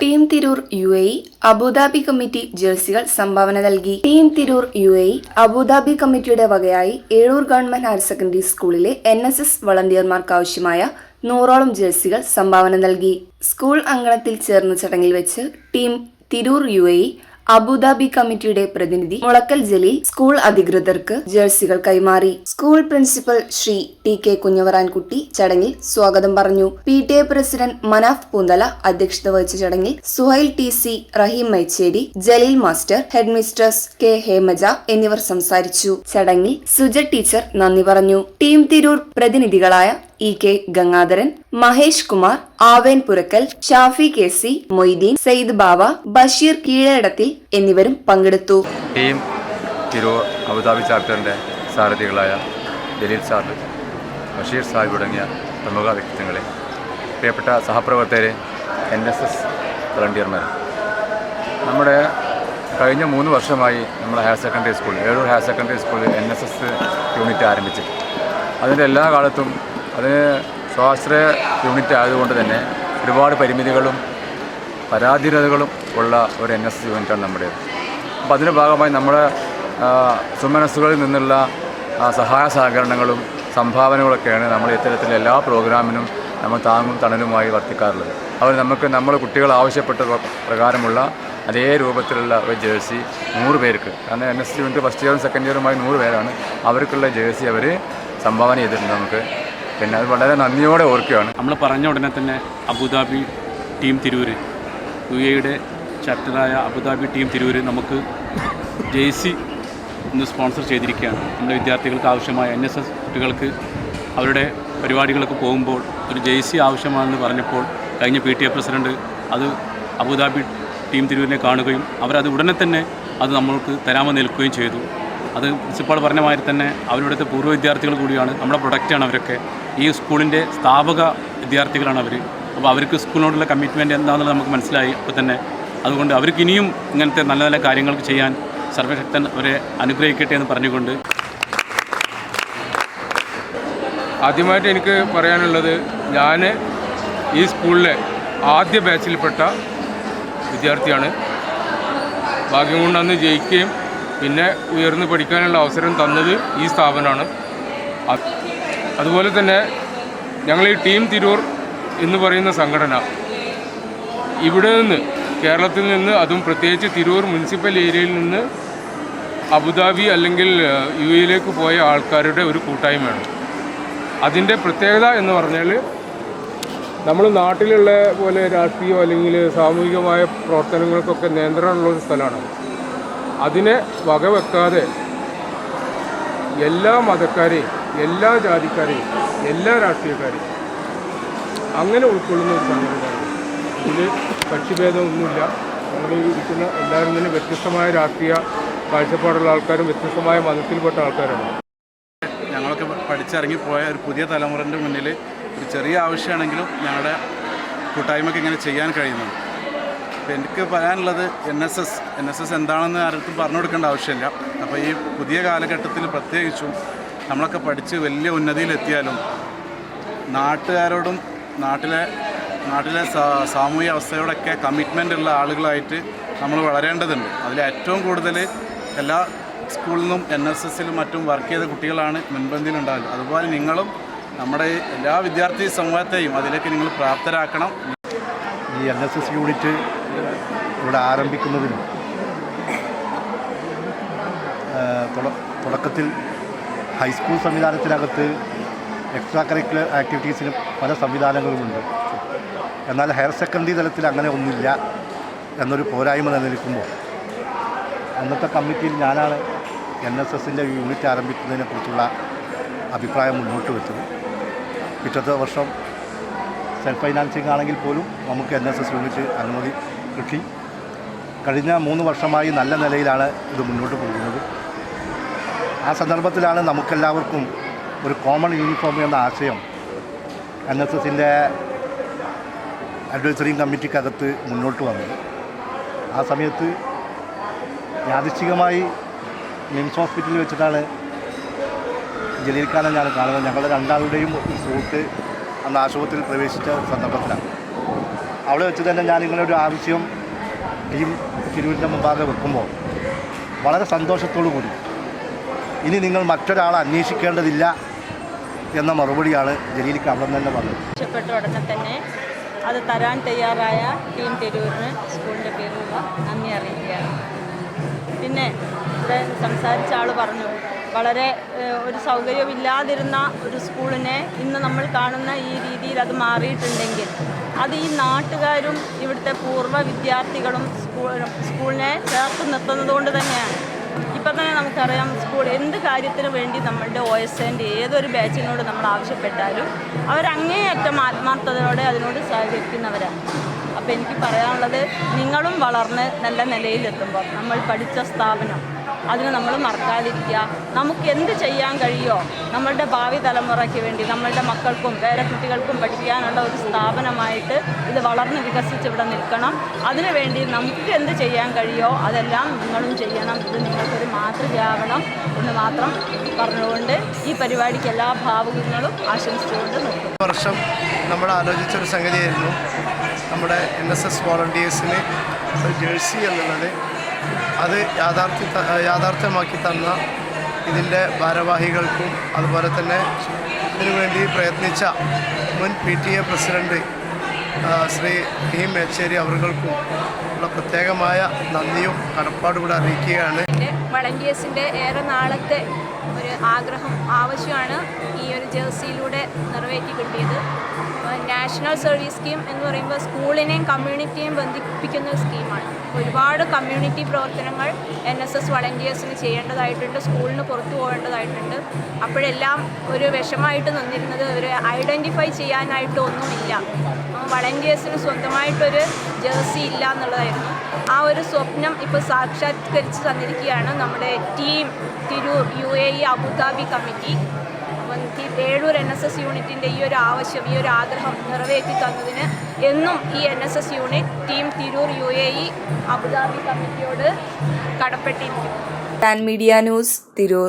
Team Tirur U A Abu Dhabi committee ജേഴ്സികൾ സംഭാവന നൽകി. Team Tirur U A Abu Dhabi കമ്മിറ്റിയുടെ വകയായി Ezhur government higher secondary സ്കൂളിലെ N S S വളണ്ടിയർമാർക്ക് ആവശ്യമായ നൂറോളം ജേഴ്സികൾ സംഭാവന നൽകി. സ്കൂൾ അങ്കണത്തിൽ ചേർന്ന ചടങ്ങിൽ വെച്ച് team Tirur U A Abu Dhabi കമ്മിറ്റിയുടെ പ്രതിനിധി മുളക്കൽ ജലീൽ സ്കൂൾ അധികൃതർക്ക് ജേഴ്സികൾ കൈമാറി. School principal Shri T K Kunjavarankutty ചടങ്ങിൽ സ്വാഗതം പറഞ്ഞു. P T A president Manaf Poonthala അധ്യക്ഷത വഹിച്ച ചടങ്ങിൽ Suhail T C Raheem Maicheri Jaleel master head K Hemaja എന്നിവർ സംസാരിച്ചു. ചടങ്ങിൽ സുജ ടീച്ചർ നന്ദി പറഞ്ഞു. Team Tirur പ്രതിനിധികളായ E K Gangadharan Mahesh Kumar Aaven Purakkal Shafi K C Moideen Saeed Bava Basheer Keezhadathil എന്നിവരും പങ്കെടുത്തു. ടീം തിരൂർ അബുദാബി ചാപ്റ്ററിന്റെ സാരഥികളായ ജലീൽ സാർ ബഷീർ സാഹിബ് തുടങ്ങിയ പ്രമുഖ വ്യക്തിത്വങ്ങളെ. പ്രിയപ്പെട്ട സഹപ്രവർത്തകരെ എൻ എസ് എസ് വളണ്ടിയർമാർ നമ്മുടെ കഴിഞ്ഞ മൂന്ന് വർഷമായി നമ്മുടെ higher secondary school Ezhur higher secondary സ്കൂളിൽ എൻ എസ് എസ് യൂണിറ്റ് ആരംഭിച്ചു അതിന്റെ എല്ലാ കാലത്തും അതിന് സ്വാശ്രയ യൂണിറ്റ് ആയതുകൊണ്ട് തന്നെ ഒരുപാട് പരിമിതികളും പരാധീനതകളും ഉള്ള ഒരു എൻ എസ് എസ് യൂണിറ്റാണ് നമ്മുടേത്. അപ്പോൾ അതിന്റെ ഭാഗമായി നമ്മുടെ സുമനസ്സുകളിൽ നിന്നുള്ള സഹായ സഹകരണങ്ങളും സംഭാവനകളൊക്കെയാണ് നമ്മൾ ഇത്തരത്തിലെ എല്ലാ പ്രോഗ്രാമിനും നമ്മൾ താങ്ങും തണലുമായി വർത്തിക്കാറുള്ളത്. അവർ നമുക്ക് നമ്മൾ കുട്ടികൾ ആവശ്യപ്പെട്ട പ്രകാരമുള്ള അതേ രൂപത്തിലുള്ള ഒരു ജേഴ്സി നൂറ് പേർക്ക് കാരണം എൻ എസ് യൂണിറ്റ് ഫസ്റ്റ് ഇയറും സെക്കൻഡ് ഇയറുമായി നൂറ് പേരാണ്. അവർക്കുള്ള ജേഴ്സി അവർ സംഭാവന ചെയ്തിട്ടുണ്ട് നമുക്ക്. പിന്നെ അത് വളരെ നന്ദിയോടെ ഓർക്കുകയാണ്. നമ്മൾ പറഞ്ഞ ഉടനെ തന്നെ അബുദാബി ടീം തിരൂര്. യു എയുടെ ചാപ്റ്ററായ അബുദാബി ടീം തിരൂര് നമുക്ക് ജേഴ്സി ഇന്ന് സ്പോൺസർ ചെയ്തിരിക്കുകയാണ്. നമ്മുടെ വിദ്യാർത്ഥികൾക്ക് ആവശ്യമായ എൻ എസ് എസ് കുട്ടികൾക്ക് അവരുടെ പരിപാടികളൊക്കെ പോകുമ്പോൾ ഒരു ജേഴ്സി ആവശ്യമാണെന്ന് പറഞ്ഞപ്പോൾ കഴിഞ്ഞ പി ടി എ പ്രസിഡന്റ് അത് അബുദാബി ടീം തിരൂരിനെ കാണുകയും അവരത് ഉടനെ തന്നെ അത് നമ്മൾക്ക് തരാമെന്ന് നിൽക്കുകയും ചെയ്തു. അത് പ്രിൻസിപ്പാൾ പറഞ്ഞ മാതിരി തന്നെ അവരുടെ പൂർവ വിദ്യാർത്ഥികൾ കൂടിയാണ്. നമ്മുടെ പ്രൊഡക്റ്റാണ് അവരൊക്കെ. ഈ സ്കൂളിന്റെ സ്ഥാപക വിദ്യാർത്ഥികളാണ് അവർ അപ്പോൾ അവർക്ക് സ്കൂളിനോടുള്ള കമ്മിറ്റ്മെന്റ് എന്താണെന്ന് നമുക്ക് മനസ്സിലായി. അപ്പോൾ തന്നെ അതുകൊണ്ട് അവർക്ക് ഇനിയും ഇങ്ങനത്തെ നല്ല നല്ല കാര്യങ്ങൾക്ക് ചെയ്യാൻ സർവശക്തൻ അവരെ അനുഗ്രഹിക്കട്ടെ എന്ന് പറഞ്ഞുകൊണ്ട്. ആദ്യമായിട്ട് എനിക്ക് പറയാനുള്ളത് ഞാൻ ഈ സ്കൂളിലെ ആദ്യ ബാച്ചിൽപ്പെട്ട വിദ്യാർത്ഥിയാണ്. ഭാഗ്യം കൊണ്ട് അന്ന് ജയിക്കുകയും പിന്നെ ഉയർന്നു പഠിക്കാനുള്ള അവസരം തന്നത് ഈ സ്ഥാപനമാണ്. അതുപോലെ തന്നെ ഞങ്ങൾ ഈ ടീം തിരൂർ എന്ന് പറയുന്ന സംഘടന ഇവിടെ നിന്ന് കേരളത്തിൽ നിന്ന് അതും പ്രത്യേകിച്ച് തിരൂർ മുനിസിപ്പൽ ഏരിയയിൽ നിന്ന് അബുദാബി അല്ലെങ്കിൽ യു എയിലേക്ക് പോയ ആൾക്കാരുടെ ഒരു കൂട്ടായ്മയാണ്. അതിന്റെ പ്രത്യേകത എന്ന് പറഞ്ഞാൽ നമ്മൾ നാട്ടിലുള്ള പോലെ രാഷ്ട്രീയം അല്ലെങ്കിൽ സാമൂഹികമായ പ്രവർത്തനങ്ങൾക്കൊക്കെ നിയന്ത്രണമുള്ള ഒരു സ്ഥലമാണ്. അതിനെ വകവെക്കാതെ എല്ലാ മതക്കാരെയും എല്ലാ ജാതിക്കാരെയും എല്ലാ രാഷ്ട്രീയക്കാരെയും അങ്ങനെ ഉൾക്കൊള്ളുന്ന ഒരു സംഘടനയാണ്. ഇതിൽ കക്ഷിഭേദമൊന്നുമില്ല. നമ്മൾ ഇരിക്കുന്ന എല്ലാവരും തന്നെ വ്യത്യസ്തമായ രാഷ്ട്രീയ കാഴ്ചപ്പാടുള്ള ആൾക്കാരും വ്യത്യസ്തമായ മതത്തിൽപ്പെട്ട ആൾക്കാരാണ്. ഞങ്ങളൊക്കെ പഠിച്ചിറങ്ങിപ്പോയ ഒരു പുതിയ തലമുറന്റെ മുന്നിൽ ഒരു ചെറിയ ആവശ്യമാണെങ്കിലും ഞങ്ങളുടെ കൂട്ടായ്മയ്ക്ക് ഇങ്ങനെ ചെയ്യാൻ കഴിയുന്നത് അപ്പോൾ എനിക്ക് പറയാനുള്ളത് N S S N S S എന്താണെന്ന് ആർക്കും പറഞ്ഞു കൊടുക്കേണ്ട ആവശ്യമില്ല. അപ്പോൾ ഈ പുതിയ കാലഘട്ടത്തിൽ പ്രത്യേകിച്ചും നമ്മളൊക്കെ പഠിച്ച് വലിയ ഉന്നതിയിലെത്തിയാലും നാട്ടുകാരോടും നാട്ടിലെ നാട്ടിലെ സാമൂഹിക അവസ്ഥയോടൊക്കെ കമ്മിറ്റ്മെന്റ് ഉള്ള ആളുകളായിട്ട് നമ്മൾ വളരേണ്ടതുണ്ട്. അതിൽ ഏറ്റവും കൂടുതൽ എല്ലാ സ്കൂളിൽ നിന്നും എൻ എസ് എസിലും മറ്റും വർക്ക് ചെയ്ത കുട്ടികളാണ് മുൻപന്തിയിൽ മുൻപന്തിയിലുണ്ടാകുക അതുപോലെ നിങ്ങളും നമ്മുടെ എല്ലാ വിദ്യാർത്ഥി സമൂഹത്തെയും അതിലേക്ക് നിങ്ങൾ പ്രാപ്തരാക്കണം. ഈ എൻ എസ് എസ് യൂണിറ്റ് ഇവിടെ ആരംഭിക്കുന്നതിന്. തുട- തുടക്കത്തിൽ ഹൈസ്കൂൾ സംവിധാനത്തിനകത്ത് എക്സ്ട്രാ കരിക്കുലർ ആക്ടിവിറ്റീസിന് പല സംവിധാനങ്ങളുമുണ്ട്. എന്നാൽ ഹയർ സെക്കൻഡറി തലത്തിൽ അങ്ങനെ ഒന്നില്ല എന്നൊരു പോരായ്മ നിലനിൽക്കുമ്പോൾ അന്നത്തെ കമ്മിറ്റിയിൽ ഞാനാണ് എൻ എസ് എസിന്റെ യൂണിറ്റ് ആരംഭിക്കുന്നതിനെക്കുറിച്ചുള്ള അഭിപ്രായം മുന്നോട്ട് വെച്ചത്. പിറ്റത്തെ വർഷം സെൽഫ് ഫൈനാൻസിങ് ആണെങ്കിൽ പോലും നമുക്ക് എൻ എസ് എസ് യൂണിറ്റ് അനുമതി കിട്ടി. കഴിഞ്ഞ മൂന്ന് വർഷമായി നല്ല നിലയിലാണ് ഇത് മുന്നോട്ട് പോകുന്നത്. ആ സന്ദർഭത്തിലാണ് നമുക്കെല്ലാവർക്കും ഒരു കോമൺ യൂണിഫോം എന്ന ആശയം എൻ എസ് എസിന്റെ അഡ്വൈസറി കമ്മിറ്റിക്കകത്ത് മുന്നോട്ട് വന്നത്. ആ സമയത്ത് യാദൃശ്ചികമായി മിംസ് ഹോസ്പിറ്റലിൽ വെച്ചിട്ടാണ് ജലീൽ ഖാനെ ഞാൻ കാണുന്നത്. ഞങ്ങളുടെ രണ്ടാളുടെയും സുഹൃത്ത് അന്ന് ആശുപത്രിയിൽ പ്രവേശിച്ച സന്ദർഭത്തിലാണ്. അവിടെ വെച്ച് തന്നെ ഞാൻ ഒരു ആവശ്യം ടീം തിരുവനന്തപുരത്തെ മുമ്പാകെ വെക്കുമ്പോൾ വളരെ സന്തോഷത്തോടു കൂടി ഇനി നിങ്ങൾ മറ്റൊരാളെ അന്വേഷിക്കേണ്ടതില്ല എന്ന മറുപടിയാണ് ജലീലിക്ക് അവിടെ തന്നെ പറഞ്ഞത് ഇഷ്ടപ്പെട്ട ഉടനെ തന്നെ അത് തരാൻ തയ്യാറായ ടീം തിരൂരിന് സ്കൂളിന്റെ പേരിലുള്ള നന്ദി അറിയിക്കുകയാണ്. പിന്നെ ഇവിടെ സംസാരിച്ച ആൾ പറഞ്ഞു വളരെ ഒരു സൗകര്യമില്ലാതിരുന്ന ഒരു സ്കൂളിനെ ഇന്ന് നമ്മൾ കാണുന്ന ഈ രീതിയിൽ അത് മാറിയിട്ടുണ്ടെങ്കിൽ അത് ഈ നാട്ടുകാരും ഇവിടുത്തെ പൂർവ വിദ്യാർത്ഥികളും സ്കൂൾ സ്കൂളിനെ ചേർത്ത് നിർത്തുന്നത് കൊണ്ട് തന്നെയാണ്. ഇപ്പം തന്നെ നമുക്കറിയാം സ്കൂൾ എന്ത് കാര്യത്തിന് വേണ്ടി നമ്മളുടെ ഒ എസ് എന്റെ ഏതൊരു ബാച്ചിനോട് നമ്മൾ ആവശ്യപ്പെട്ടാലും അവരങ്ങേയറ്റം ആത്മാർത്ഥതയോടെ അതിനോട് സഹകരിക്കുന്നവരാണ്. അപ്പോൾ എനിക്ക് പറയാനുള്ളത് നിങ്ങളും വളർന്ന് നല്ല നിലയിലെത്തുമ്പോൾ നമ്മൾ പഠിച്ച സ്ഥാപനം അതിന് നമ്മൾ മറക്കാതിരിക്കുക. നമുക്ക് എന്ത് ചെയ്യാൻ കഴിയുമോ നമ്മളുടെ ഭാവി തലമുറയ്ക്ക് വേണ്ടി നമ്മളുടെ മക്കൾക്കും വേറെ കുട്ടികൾക്കും പഠിക്കാനുള്ള ഒരു സ്ഥാപനമായിട്ട് ഇത് വളർന്ന് വികസിച്ച് ഇവിടെ നിൽക്കണം. അതിനുവേണ്ടി നമുക്ക് എന്ത് ചെയ്യാൻ കഴിയുമോ അതെല്ലാം നിങ്ങളും ചെയ്യണം. ഇത് നിങ്ങൾക്കൊരു മാതൃകയാവണം എന്ന് മാത്രം പറഞ്ഞുകൊണ്ട് ഈ പരിപാടിക്ക് എല്ലാ ഭാവുകങ്ങളും ആശംസിച്ചുകൊണ്ട് വർഷം നമ്മൾ ആലോചിച്ചൊരു സംഗതിയായിരുന്നു. നമ്മുടെ എൻ എസ് എസ് വോളണ്ടിയേഴ്സിന് ജേഴ്സി എന്നുള്ളത് അത് യാഥാർത്ഥ്യ യാഥാർത്ഥ്യമാക്കി തന്ന ഇതിന്റെ ഭാരവാഹികൾക്കും അതുപോലെ തന്നെ ഇതിനുവേണ്ടി പ്രയത്നിച്ച മുൻ P T A president Shri Bheem Mecheri അവർക്കും ഉള്ള പ്രത്യേകമായ നന്ദിയും കടപ്പാടും കൂടെ അറിയിക്കുകയാണ്. വളണ്ടിയേഴ്സിന്റെ ഏറെ നാളത്തെ ഒരു ആഗ്രഹം ആവശ്യമാണ് ഈ ഒരു ജേഴ്സിയിലൂടെ നിറവേറ്റി കിട്ടിയത് നാഷണൽ സർവീസ് സ്കീം എന്ന് പറയുമ്പോൾ സ്കൂളിനെയും കമ്മ്യൂണിറ്റിയെയും ബന്ധിപ്പിക്കുന്ന സ്കീമാണ്. ഒരുപാട് കമ്മ്യൂണിറ്റി പ്രവർത്തനങ്ങൾ എൻ എസ് എസ് വളണ്ടിയേഴ്സിന് ചെയ്യേണ്ടതായിട്ടുണ്ട് സ്കൂളിന് പുറത്തു പോകേണ്ടതായിട്ടുണ്ട്. അപ്പോഴെല്ലാം ഒരു വിഷമായിട്ട് നിന്നിരുന്നത് ഒരു ഐഡന്റിഫൈ ചെയ്യാനായിട്ട് ഒന്നുമില്ല വളണ്ടിയേഴ്സിന് സ്വന്തമായിട്ടൊരു ജേഴ്സി ഇല്ല എന്നുള്ളതായിരുന്നു. ആ ഒരു സ്വപ്നം ഇപ്പോൾ സാക്ഷാത്കരിച്ച് തന്നിരിക്കുകയാണ് നമ്മുടെ team. Tirur U A E Abu Dhabi committee ഈ ഏഴൂർ എൻ എസ് എസ് യൂണിറ്റിന്റെ ഈ ഒരു ആവശ്യം ഈ ഒരു ആഗ്രഹം നിറവേറ്റി തന്നതിന് എന്നും ഈ N S S unit team Tirur U A E Abu Dhabi കമ്മിറ്റിയോട് കടപ്പെട്ടിരിക്കും മീഡിയ ന്യൂസ് തിരൂർ.